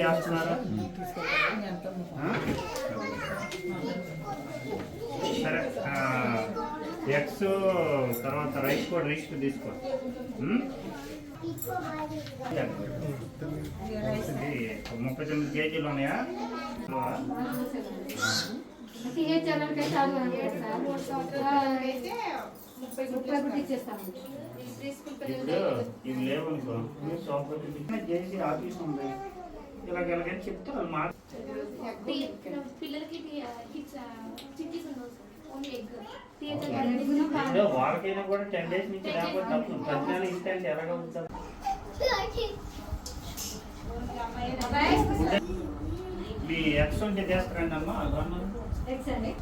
చేస్తున్నారు? సరే ఎగ్స్ తర్వాత రైస్ కూడా రైస్ తీసుకో ముప్పై తొమ్మిది కేజీలు ఉన్నాయా? ఇప్పుడు ఇవి లేవనుకో చేసి ఆఫీస్ ఉంది. ఇలాగ ఎలాగని చెప్తే వాళ్ళు మాట పిల్లలకి చిక్కీస్ ఉండవు ఓన్లీ ఎగ్ ఇప్పుడు వాళ్ళకైనా కూడా టెన్ డేస్ నుంచి లేకపోతే తప్పదు పద్నాలుగు ఇస్తే అంటే ఎలాగ అవుతుంది మీ ఎక్స్ ఉంటే చేస్తారండి అమ్మా ఎగ్స్ అండి.